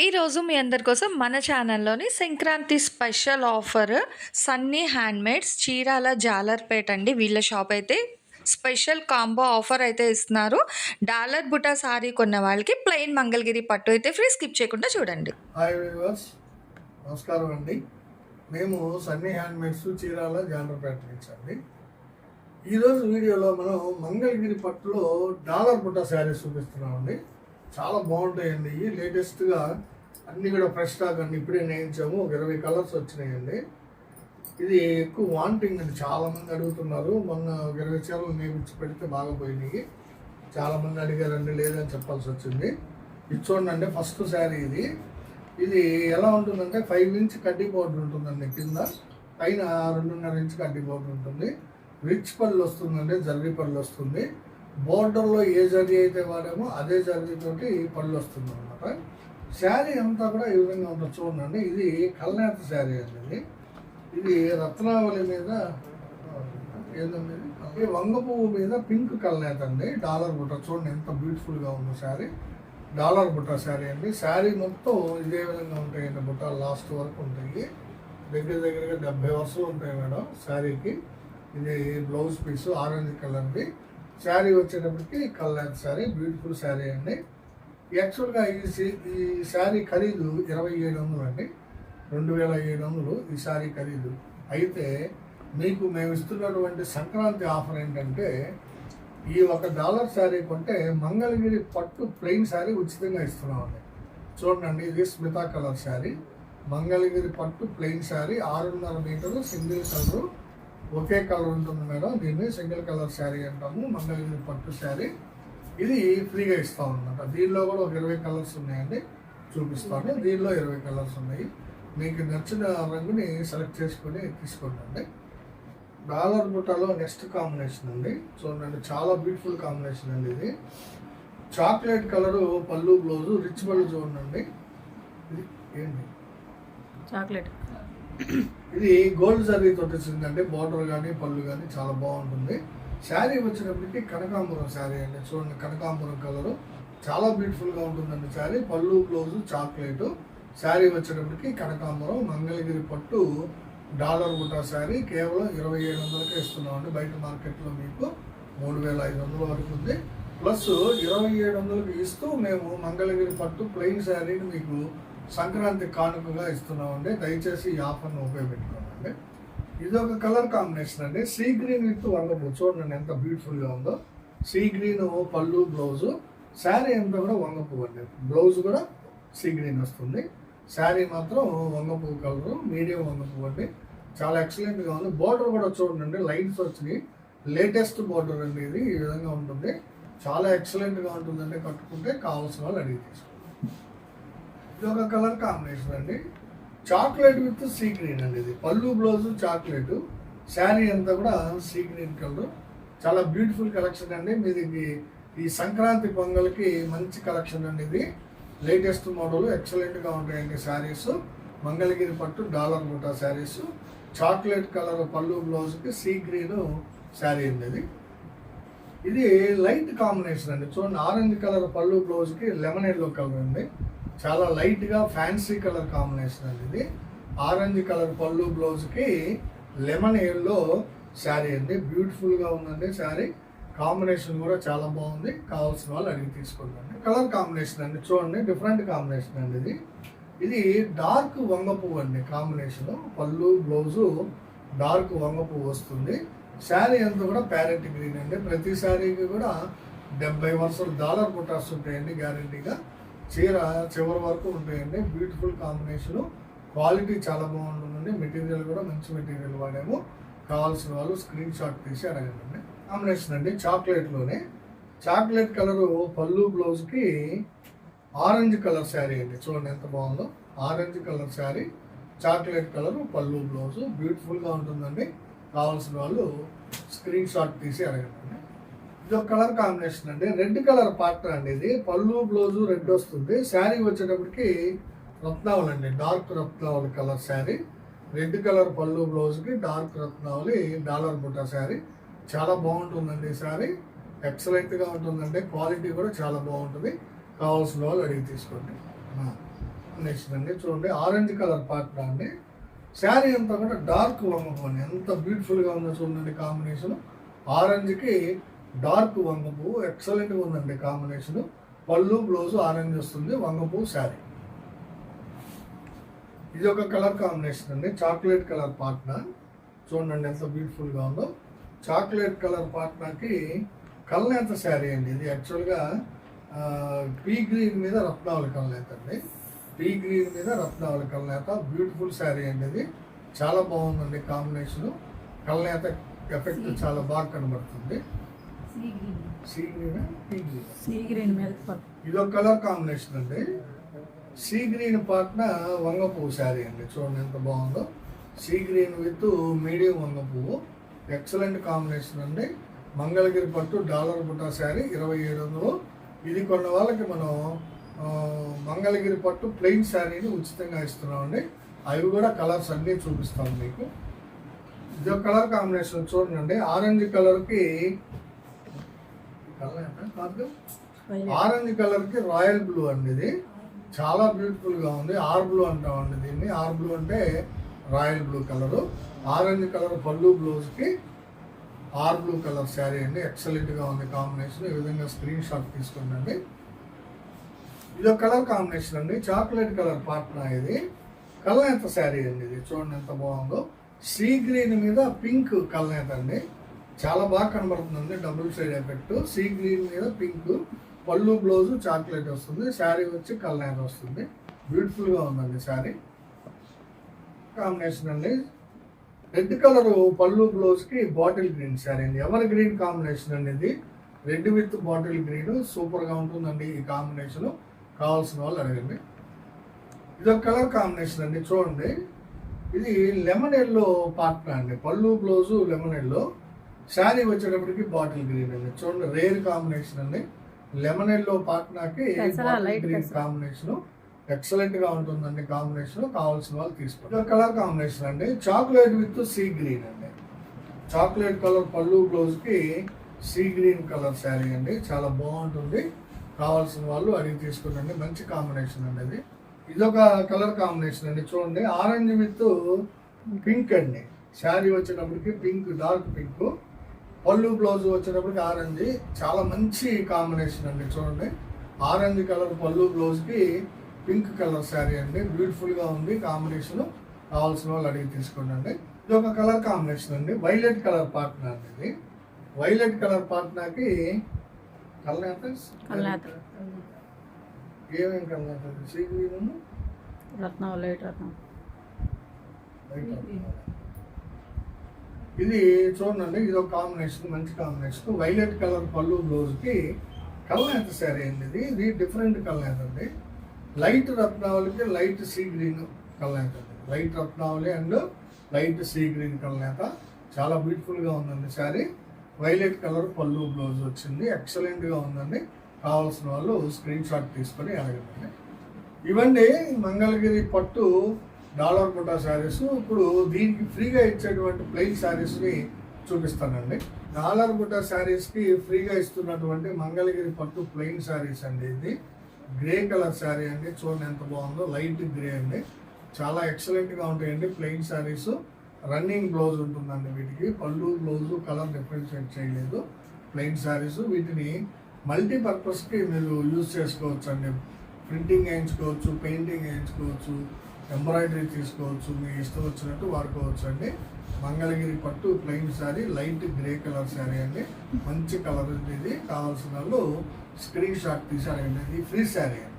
ఈరోజు మీ అందరి కోసం మన ఛానల్లోని Sankranti special offer Sunny handmades Chirala Jalarpet అండి. వీళ్ళ షాప్ అయితే స్పెషల్ కాంబో ఆఫర్ అయితే ఇస్తున్నారు. డాలర్ బుటా సారీ కొన్న వాళ్ళకి ప్లెయిన్ మంగళగిరి పట్టు అయితే ఫ్రీ స్కిప్ చేయకుండా చూడండి. హాయ్ వ్యూవర్స్ నమస్కారం అండి. మేము సన్నీ హ్యాండ్మేడ్స్ చీరాల జాలర్పేట నుంచి అండి. ఈరోజు వీడియోలో మనం మంగళగిరి పట్టులో డాలర్ బుటా శారీస్ చూపిస్తున్నామండి. చాలా బాగుంటాయండి. ఇవి లేటెస్ట్గా అన్నీ కూడా ఫ్రెష్ స్టాక్ అండి ఇప్పుడే నేయించాము. ఒక ఇరవై కలర్స్ వచ్చినాయండి. ఇది ఎక్కువ వాంటింగ్ అండి. చాలామంది అడుగుతున్నారు. మొన్న ఒక ఇరవై చీరలు నేర్పించి పెడితే బాగా పోయినాయి. చాలామంది అడిగారండి లేదని చెప్పాల్సి వచ్చింది. ఇది చూడండి ఫస్ట్ శారీ ఇది. ఇది ఎలా ఉంటుందంటే ఫైవ్ ఇంచ్ కడ్డీ బోర్డు ఉంటుందండి కింద. పైన రెండున్నర ఇంచ్ కడ్డీ బోర్డు ఉంటుంది. రిచ్ పళ్ళు వస్తుందండి జర్రీ పళ్ళు వస్తుంది. బోర్డర్లో ఏ జరి అయితే వాడామో అదే జర్రీతోటి పళ్ళు వస్తుంది అనమాట శారీ అంతా కూడా ఈ విధంగా ఉంటుంది. చూడండి ఇది కల్నేత శారీ అండి ఇది. రత్నావళి మీద ఏంటండి ఈ వంగ పువ్వు మీద పింక్ కల్నేత అండి. డాలర్ బుట్ట. చూడండి ఎంత బ్యూటిఫుల్గా ఉందో శారీ. డాలర్ బుట్ట శారీ అండి. శారీ మొత్తం ఇదే విధంగా ఉంటాయండి బుట్ట. లాస్ట్ వరకు ఉంటాయి. దగ్గర దగ్గరగా డెబ్బై వరుసలు ఉంటాయి మేడం శారీకి. ఇది బ్లౌజ్ పీస్ ఆరెంజ్ కలర్ది. శారీ వచ్చేటప్పటికి కలర్ శారీ బ్యూటిఫుల్ శారీ అండి. యాక్చువల్గా ఈ ఈ శారీ ఖరీదు ఇరవై ఏడు వందలు అండి. రెండు వేల ఏడు వందలు ఈ శారీ ఖరీదు. అయితే మీకు మేము ఇస్తున్నటువంటి సంక్రాంతి ఆఫర్ ఏంటంటే ఈ ఒక డాలర్ శారీ కొంటే మంగళగిరి పట్టు ప్లెయిన్ శారీ ఉచితంగా ఇస్తున్నామండి. చూడండి ఇది స్మితా కలర్ శారీ. మంగళగిరి పట్టు ప్లెయిన్ శారీ ఆరున్నర మీటర్లు సింగిల్ కలరు ఒకే కలర్ ఉంటుంది మేడం దీన్ని సింగిల్ కలర్ శారీ అంటాము మంగళగిరి పట్టు శారీ. ఇది ఫ్రీగా ఇస్తాం అనమాట దీనిలో కూడా ఒక ఇరవై కలర్స్ ఉన్నాయండి చూపిస్తాను. దీనిలో ఇరవై కలర్స్ ఉన్నాయి. మీకు నచ్చిన రంగుని సెలెక్ట్ చేసుకొని తీసుకోండి. డాలర్ బుట్టాలో నెక్స్ట్ కాంబినేషన్ అండి. చూడండి చాలా బ్యూటిఫుల్ కాంబినేషన్ అండి ఇది. చాక్లెట్ కలరు పళ్ళు బ్లౌజు రిచ్ పళ్ళు చూడండి. ఇది ఏంటి? చాక్లెట్. ఇది గోల్డ్ జరీ తోటి వచ్చిందంటే బార్డర్ కానీ పళ్ళు కానీ చాలా బాగుంటుంది. శారీ వచ్చినప్పటికి కనకాంబరం శారీ అండి. చూడండి కనకాంబరం కలరు. చాలా బ్యూటిఫుల్గా ఉంటుందండి శారీ. పళ్ళు బ్లౌజు చాక్లెట్. శారీ వచ్చేటప్పటికి కనకాంబరం మంగళగిరి పట్టు డాలర్ గుట్ట శారీ. కేవలం ఇరవై ఏడు వందలకే ఇస్తున్నామండి. బయట మార్కెట్లో మీకు మూడు వేల ఐదు వందల వరకు ఉంది. ప్లస్ ఇరవై ఏడు వందలకు ఇస్తూ మేము మంగళగిరి పట్టు ప్లెయిన్ శారీని మీకు సంక్రాంతి కానుకగా ఇస్తున్నామండి. దయచేసి ఈ ఆఫర్ను ఉపయోగించుకోండి. ఇది ఒక కలర్ కాంబినేషన్ అండి. సీ గ్రీన్ విత్ వండర్ఫుల్ చూడండి ఎంత బ్యూటిఫుల్గా ఉందో. సీ గ్రీన్ పళ్ళు బ్లౌజు. శారీ అంతా కూడా వంగపు అండి. బ్లౌజ్ కూడా సీ గ్రీన్ వస్తుంది. శారీ మాత్రం వంగపు కలరు. మీడియం వంగపు అండి. చాలా ఎక్సలెంట్గా ఉంది. బోర్డర్ కూడా చూడండి. లైన్స్ వచ్చినాయి. లేటెస్ట్ బోర్డర్ అండి ఇది. ఈ విధంగా ఉంటుంది. చాలా ఎక్సలెంట్గా ఉంటుందండి. కట్టుకుంటే కావాల్సిన వాళ్ళు అడిగి తీసుకోండి. ఇది ఒక కలర్ కాంబినేషన్ అండి. చాక్లెట్ విత్ సీ గ్రీన్ అండి ఇది పళ్ళు బ్లౌజ్ చాక్లెట్. శారీ అంతా కూడా సీ గ్రీన్ కలర్. చాలా బ్యూటిఫుల్ కలెక్షన్ అండి. మీది ఈ సంక్రాంతి పొంగల్కి మంచి కలెక్షన్ అండి ఇది. లేటెస్ట్ మోడల్ ఎక్సలెంట్గా ఉంటాయండి శారీస్. మంగళగిరి పట్టు డాలర్ బుటా శారీస్. చాక్లెట్ కలర్ పళ్ళు బ్లౌజ్కి సీ గ్రీన్ శారీ అండి ఇది. ఇది లైట్ కాంబినేషన్ అండి. చూడండి ఆరెంజ్ కలర్ పళ్ళు బ్లౌజ్కి లెమన్ ఎల్లో కలర్ అండి. చాలా లైట్గా ఫ్యాన్సీ కలర్ కాంబినేషన్ అండి ఇది. ఆరెంజ్ కలర్ పళ్ళు బ్లౌజ్కి లెమన్ ఎయిర్లో శారీ అండి. బ్యూటిఫుల్గా ఉందండి శారీ. కాంబినేషన్ కూడా చాలా బాగుంది. కావాల్సిన వాళ్ళు అడిగి తీసుకోండి. కలర్ కాంబినేషన్ అండి. చూడండి డిఫరెంట్ కాంబినేషన్ అండి ఇది. ఇది డార్క్ వంగ పువ్వు అండి కాంబినేషన్. పళ్ళు బ్లౌజు డార్క్ వంగ పువ్వు వస్తుంది. శారీ అంతా కూడా ప్యారెట్ గ్రీన్ అండి. ప్రతి శారీకి కూడా డెబ్బై వరుసలు డాలర్ బుటాస్ ఉంటాయండి గ్యారంటీగా. చీర చివరి వరకు ఉంటాయండి. బ్యూటిఫుల్ కాంబినేషన్ క్వాలిటీ చాలా బాగుంటుందండి. మెటీరియల్ కూడా మంచి మెటీరియల్ వాడాము. కావాల్సిన వాళ్ళు స్క్రీన్ షాట్ తీసి అడగండి. కాంబినేషన్ అండి. చాక్లెట్లోనే చాక్లెట్ కలరు పళ్ళు బ్లౌజ్కి ఆరెంజ్ కలర్ శారీ అండి. చూడండి ఎంత బాగుందో. Orange colour sari chocolate colour పళ్ళు బ్లౌజ్ బ్యూటిఫుల్గా ఉంటుందండి. కావాల్సిన వాళ్ళు స్క్రీన్ షాట్ తీసి అడగండి. ఇది ఒక కలర్ కాంబినేషన్ అండి. రెడ్ కలర్ పార్ట్నర్ అండి ఇది పళ్ళు బ్లౌజు రెడ్ వస్తుంది. శారీ వచ్చేటప్పటికి రత్నావళి అండి. డార్క్ రత్నావళి కలర్ శారీ. రెడ్ కలర్ పళ్ళు బ్లౌజ్కి డార్క్ రత్నావళి డాలర్ బుట్ట శారీ. చాలా బాగుంటుందండి ఈ శారీ. ఎక్సలెంట్గా ఉంటుందండి. క్వాలిటీ కూడా చాలా బాగుంటుంది. కావాల్సిన వాళ్ళు అడిగి తీసుకోండి. నెక్స్ట్ అండి. చూడండి ఆరెంజ్ కలర్ పార్ట్నర్ అండి. శారీ అంతా కూడా డార్క్ వంగపోండి ఎంత బ్యూటిఫుల్గా ఉందో చూడండి కాంబినేషన్. ఆరెంజ్కి డార్క్ వంగపు ఎక్సలెంట్గా ఉందండి కాంబినేషన్. పళ్ళు బ్లౌజ్ ఆరెంజ్ వస్తుంది వంగపు శారీ. ఇది ఒక కలర్ కాంబినేషన్ అండి చాక్లెట్ కలర్ పార్ట్నర్. చూడండి ఎంత బ్యూటిఫుల్గా ఉందో. చాక్లెట్ కలర్ పార్ట్నర్కి కల్నేత శారీ అండి ఇది. యాక్చువల్గా పీ గ్రీన్ మీద రత్నావళి కల్నేత అండి. పీ గ్రీన్ మీద రత్నావళి కల్నేత బ్యూటిఫుల్ శారీ అండి ఇది. చాలా బాగుందండి కాంబినేషన్. కల్నేత ఎఫెక్ట్ చాలా బాగా కనబడుతుంది. సీ గ్రీన్ సీ గ్రీన్ ఇది ఒక కలర్ కాంబినేషన్ అండి. సీ గ్రీన్ పాట్న వంగ పువ్వు శారీ అండి. చూడండి ఎంత బాగుందో. సీ గ్రీన్ విత్ మీడియం వంగ పువ్వు. ఎక్సలెంట్ కాంబినేషన్ అండి. మంగళగిరి పట్టు డాలర్ బుట్టా శారీ ఇరవై ఏడు వందలు. ఇది కొన్న వాళ్ళకి మనం మంగళగిరి పట్టు ప్లెయిన్ శారీని ఉచితంగా ఇస్తున్నామండి. అవి కూడా కలర్స్ అన్నీ చూపిస్తాం మీకు. ఇది ఒక కలర్ కాంబినేషన్ చూడండి. ఆరెంజ్ కలర్కి కలర్ ఎంత? కాదు వైలెట్. ఆరెంజ్ కలర్కి రాయల్ బ్లూ అండి ఇది. చాలా బ్యూటిఫుల్గా ఉంది. ఆర్ బ్లూ అంటామండి దీన్ని. ఆర్ బ్లూ అంటే royal blue colour. Orange colour పళ్ళు బ్లౌజ్కి ఆర్ బ్లూ కలర్ శారీ అండి. ఎక్సలెంట్గా ఉంది కాంబినేషన్. ఈ విధంగా స్క్రీన్ షాట్ తీసుకోండి. ఇది ఒక కలర్ కాంబినేషన్ అండి. చాక్లెట్ కలర్ పాట్నా ఇది. కల్నేత శారీ అండి ఇది. చూడండి ఎంత బాగుందో. సీ గ్రీన్ మీద పింక్ కల్నేత అండి. చాలా బాగా కనబడుతుందండి double side effect. Sea green మీద పింక్ పళ్ళు బ్లౌజ్ చాక్లెట్ వస్తుంది శారీ వచ్చి కల్నాన్ వస్తుంది. బ్యూటిఫుల్గా ఉందండి శారీ. కాంబినేషన్ అండి. రెడ్ కలర్ పళ్ళు బ్లౌజ్కి బాటిల్ గ్రీన్ శారీ అండి. ఎవర్ గ్రీన్ కాంబినేషన్ అండి ఇది? రెడ్ విత్ బాటిల్ గ్రీన్ సూపర్గా ఉంటుందండి ఈ కాంబినేషన్. కావాల్సిన వాళ్ళు అడగండి. ఇది ఒక కలర్ కాంబినేషన్ అండి చూడండి. ఇది లెమన్ ఎల్లో పార్ట్నర్ అండి? పళ్ళు బ్లౌజు లెమన్ ఎల్లో. శారీ వచ్చేటప్పటికి బాటిల్ గ్రీన్ అండి. చూడండి రేర్ కాంబినేషన్ అండి. Lemon yellow light green. Combination. ఎక్సలెంట్గా ఉంటుందండి కాంబినేషన్. కావాల్సిన వాళ్ళు తీసుకోండి. ఇది కలర్ కాంబినేషన్ అండి. చాక్లెట్ విత్ సీ గ్రీన్ అండి. చాక్లెట్ కలర్ పళ్ళు బ్లౌజ్కి సీ గ్రీన్ కలర్ శారీ అండి. చాలా బాగుంటుంది. కావాల్సిన వాళ్ళు అడిగి తీసుకునండి మంచి కాంబినేషన్ అండి ఇది ఇదొక కలర్ కాంబినేషన్ అండి. చూడండి ఆరెంజ్ విత్ పింక్ అండి. శారీ వచ్చేటప్పటికి పింక్ డార్క్ పింక్. పళ్ళు బ్లౌజ్ వచ్చేటప్పటికి ఆరెంజ్. చాలా మంచి కాంబినేషన్ అండి చూడండి. ఆరెంజ్ కలర్ పళ్ళు బ్లౌజ్కి పింక్ కలర్ శారీ అండి. బ్యూటిఫుల్గా ఉంది కాంబినేషన్. కావాల్సిన వాళ్ళు అడిగి తీసుకోండి అండి. ఇది ఒక కలర్ కాంబినేషన్ అండి. వైలెట్ కలర్ పార్ట్నర్ అండి ఇది. వైలెట్ కలర్ పార్ట్నర్కి కల్నేత. ఏమేమి కలర్ సీ గ్రీన్ రత్నం. లైట్ రత్నం. ఇది చూడండి ఇది ఒక కాంబినేషన్ మంచి కాంబినేషన్ వైలెట్ కలర్ పళ్ళు బ్లౌజ్కి కల్నేత శారీ అండి ఇది? ఇది డిఫరెంట్ కల్నేత అండి. లైట్ రత్నావళికి లైట్ సీ గ్రీన్ కల్నేత అండి? Light Ratnavali and light sea green కల్నేత చాలా బ్యూటిఫుల్గా ఉందండి శారీ వైలెట్ కలర్ పళ్ళు బ్లౌజ్ వచ్చింది. ఎక్సలెంట్గా ఉందండి. కావాల్సిన వాళ్ళు స్క్రీన్ షాట్ తీసుకొని అడగండి. ఇవండి మంగళగిరి పట్టు డాలర్ బుటా శారీస్ ఇప్పుడు దీనికి ఫ్రీగా ఇచ్చేటువంటి ప్లెయిన్ శారీస్ని చూపిస్తానండి. డాలర్ బుటా శారీస్కి ఫ్రీగా ఇస్తున్నటువంటి మంగళగిరి పట్టు ప్లెయిన్ శారీస్ అండి ఇది. గ్రే కలర్ శారీ అండి. చూడండి ఎంత బాగుందో. లైట్ గ్రే అండి. చాలా ఎక్సలెంట్గా ఉంటాయండి ప్లెయిన్ శారీస్. రన్నింగ్ బ్లౌజ్ ఉంటుందండి వీటికి. పళ్ళు బ్లౌజ్ కలర్ డిఫరెన్షియేట్ చేయలేదు. ప్లెయిన్ శారీస్ వీటిని మల్టీపర్పస్కి మీరు యూజ్ చేసుకోవచ్చు అండి ప్రింటింగ్ వేయించుకోవచ్చు పెయింటింగ్ వేయించుకోవచ్చు ఎంబ్రాయిడరీ తీసుకోవచ్చు మీ ఇష్టం వచ్చినట్టు వాడుకోవచ్చు అండి. మంగళగిరి పట్టు plain sari light grey colour sari అండి. మంచి కలర్ ఉంది ఇది కావాల్సిన వాళ్ళు స్క్రీన్ షాట్ తీసి అడగండి ఇది ఫ్రీ శారీ అండి.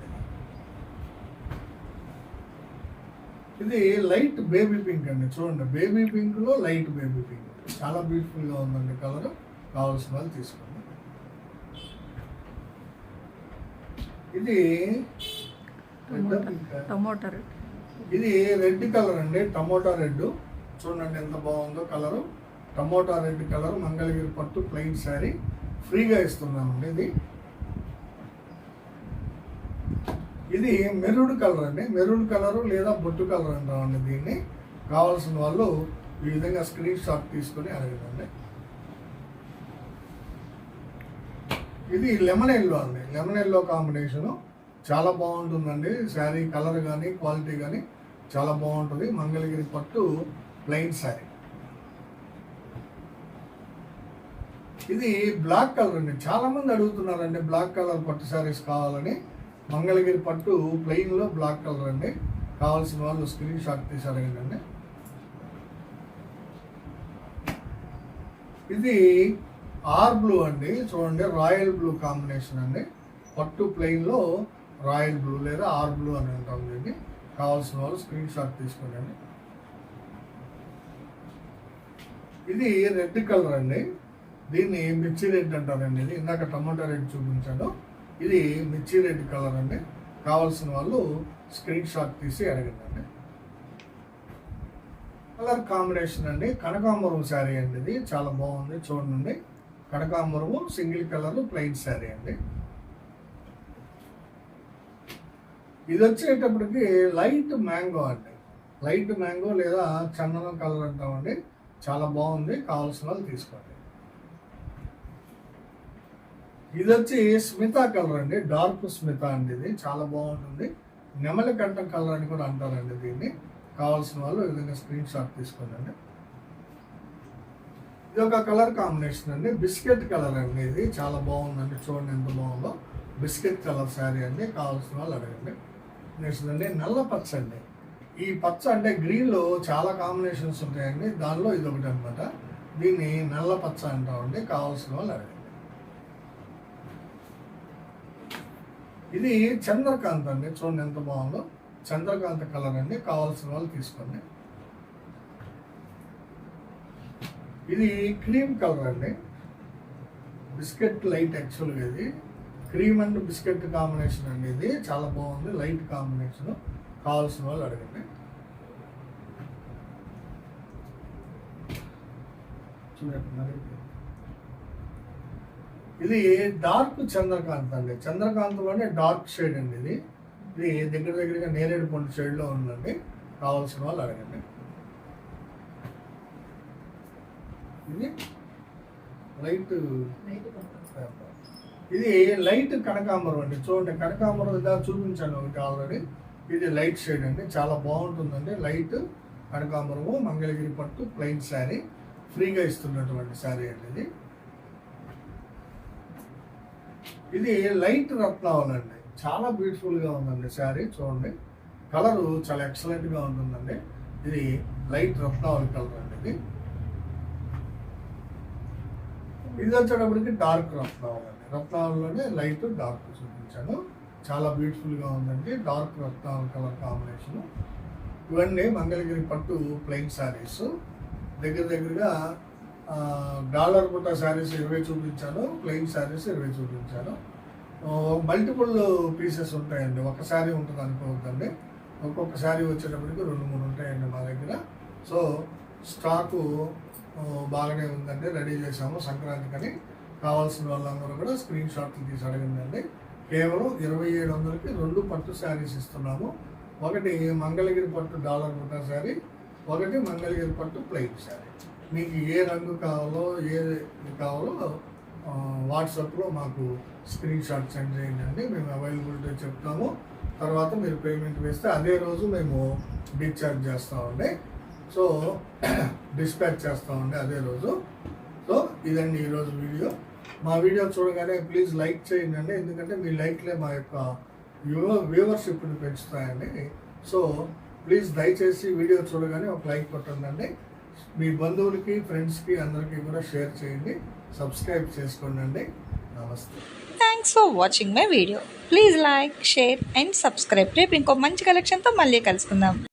ఇది లైట్ బేబీ పింక్ అండి. చూడండి బేబీ పింక్లో లైట్ బేబీ పింక్. చాలా బ్యూటిఫుల్గా ఉందండి కలర్. కావాల్సిన వాళ్ళు తీసుకోండి. ఇది టమోటా. ఇది రెడ్ కలర్ అండి టమోటా రెడ్. చూడండి ఎంత బాగుందో colour. Tomato red colour Mangalagiri పట్టు ప్లెయిన్ శారీ. ఫ్రీగా ఇస్తున్నామండి ఇది. ఇది మెరూన్ కలర్ అండి మెరూన్ కలరు లేదా బొట్టు కలర్ అంటామండి దీన్ని. కావాల్సిన వాళ్ళు ఈ విధంగా స్క్రీన్ షాట్ తీసుకొని అడగదండి ఇది లెమన్ ఎల్లో అండి లెమన్ ఎల్లో కాంబినేషను. చాలా బాగుంటుందండి శారీ కలర్ కానీ క్వాలిటీ కానీ. చాలా బాగుంటుంది. మంగళగిరి పట్టు ప్లెయిన్ శారీ. ఇది బ్లాక్ కలర్ అండి. చాలా మంది అడుగుతున్నారండి బ్లాక్ కలర్ పట్టు శారీస్ కావాలని. మంగళగిరి పట్టు ప్లెయిన్లో బ్లాక్ కలర్ అండి. కావాల్సిన వాళ్ళు స్క్రీన్ షాట్ తీసి అడగండి. ఇది ఆర్ బ్లూ అండి. చూడండి రాయల్ బ్లూ కాంబినేషన్ అండి. పట్టు ప్లెయిన్లో రాయల్ బ్లూ లేదా ఆర్ బ్లూ అని అంటాం దీన్ని. కావాల్సిన వాళ్ళు స్క్రీన్ షాట్ తీసుకోండి ఇది రెడ్ కలర్ అండి. దీన్ని మిర్చి రెడ్ అంటారండి ఇది. ఇందాక టమాటా రెడ్ చూపించాను. ఇది మిర్చి రెడ్ కలర్ అండి. కావాల్సిన వాళ్ళు స్క్రీన్ షాట్ తీసి అడగండి. కలర్ కాంబినేషన్ అండి. కనకాంబరం శారీ అండి ఇది. చాలా బాగుంది చూడండి. కనకాంబరము సింగిల్ కలర్ ప్లెయిన్ శారీ అండి. ఇది వచ్చేటప్పటికి లైట్ మ్యాంగో అండి. లైట్ మ్యాంగో లేదా చందనం కలర్ అంటామండి. చాలా బాగుంది. కావాల్సిన వాళ్ళు తీసుకోండి. ఇది వచ్చి స్మిత కలర్ అండి. డార్క్ స్మిత అండి ఇది. చాలా బాగుంటుంది. నెమలి కంట కలర్ అని కూడా అంటారండి దీన్ని. కావాల్సిన వాళ్ళు ఈ విధంగా స్క్రీన్ షాట్ తీసుకోండి. ఇది ఒక కలర్ కాంబినేషన్ అండి. బిస్కెట్ కలర్ అండి ఇది. చాలా బాగుందండి. చూడండి ఎంత బాగుందో. బిస్కెట్ కలర్ శారీ అండి. కావాల్సిన వాళ్ళు అడగండి. నెక్స్ట్ అండి నల్ల పచ్చ అండి. ఈ పచ్చ అంటే గ్రీన్లో చాలా కాంబినేషన్స్ ఉంటాయండి. దానిలో ఇది ఒకటి అనమాట దీన్ని నల్ల పచ్చ అంటామండి కావాల్సిన వాళ్ళు అడగండి. ఇది చంద్రకాంత్ అండి. చూడండి ఎంత బాగుందో. చంద్రకాంత కలర్ అండి. కావాల్సిన వాళ్ళు తీసుకోండి. ఇది క్రీమ్ కలర్ అండి. బిస్కెట్ లైట్ యాక్చువల్గా ఇది. క్రీమ్ అండ్ బిస్కెట్ కాంబినేషన్ అండి ఇది చాలా బాగుంది. లైట్ కాంబినేషన్ కావాల్సిన వాళ్ళు అడగండి. ఇది డార్క్ చంద్రకాంత్ అండి. చంద్రకాంత్లోనే డార్క్ షేడ్ అండి ఇది. ఇది దగ్గర దగ్గరగా నేరేడు పండు షేడ్లో ఉందండి. కావాల్సిన వాళ్ళు అడగండి. ఇది లైట్ ఇది లైట్ కనకాంబరం అండి. చూడండి కనకాంబరం ఇలా చూపించాను ఒకటి ఆల్రెడీ. ఇది లైట్ షేడ్ అండి. చాలా బాగుంటుందండి. లైట్ కనకాంబరము మంగళగిరి పట్టు ప్లెయిన్ శారీ. ఫ్రీగా ఇస్తున్నటువంటి శారీ అండి ఇది. ఇది లైట్ రత్నావళి అండి. చాలా బ్యూటిఫుల్గా ఉందండి శారీ చూడండి. కలరు చాలా ఎక్సలెంట్గా ఉంటుందండి. ఇది లైట్ రత్నావళి కలర్ అండి ఇది. ఇది వచ్చేటప్పటికి డార్క్ రత్నావళి. అండి లైట్ డార్క్ చూపించాను. చాలా బ్యూటిఫుల్గా ఉందండి. డార్క్ రత్నావళి కలర్ కాంబినేషన్. ఇవన్నీ మంగళగిరి పట్టు ప్లెయిన్ శారీస్. దగ్గర దగ్గరగా డాలర్ పుట్ట శారీస్ ఇరవై చూపించాను. ప్లెయిన్ శారీస్ ఇరవై చూపించాను. మల్టిపుల్ పీసెస్ ఉంటాయండి. ఒక శారీ ఉంటుంది అనుకోవద్దండి. ఒక్కొక్క శారీ వచ్చేటప్పటికి రెండు మూడు ఉంటాయండి మా దగ్గర. సో స్టాకు బాగానే ఉందండి. రెడీ చేసాము సంక్రాంతికని. కావాల్సిన వాళ్ళందరూ కూడా స్క్రీన్ షాట్లు తీసి అడగండి కేవలం ఇరవై ఏడు వందలకి రెండు పట్టు శారీస్ ఇస్తున్నాము. ఒకటి మంగళగిరి పట్టు డాలర్ ఉన్న శారీ ఒకటి మంగళగిరి పట్టు ప్లెయిన్ శారీ. మీకు ఏ రంగు కావాలో ఏ కావాలో వాట్సాప్లో మాకు స్క్రీన్ షాట్ సెండ్ చేయండి. అండి మేము అవైలబిలిటీ చెప్తాము. తర్వాత మీరు పేమెంట్ వేస్తే అదే రోజు మేము డిశ్చార్జ్ చేస్తామండి. సో డిస్పాచ్ చేస్తామండి అదే రోజు. సో ఇదండి ఈరోజు వీడియో. మా వీడియో చూడగానే ప్లీజ్ లైక్ చేయండి. అండి ఎందుకంటే మీ లైక్లే మా యొక్క వ్యూవర్ వ్యూవర్షిప్ని పెంచుతాయండి. సో ప్లీజ్ దయచేసి వీడియో చూడగానే ఒక లైక్ కొట్టండి. మీ బంధువులకి ఫ్రెండ్స్కి అందరికీ కూడా షేర్ చేయండి. సబ్స్క్రైబ్ చేసుకోండి. నమస్తే. Thanks for watching my video please like share and subscribe రేపు ఇంకో మంచి కలెక్షన్తో మళ్ళీ కలుసుకుందాం.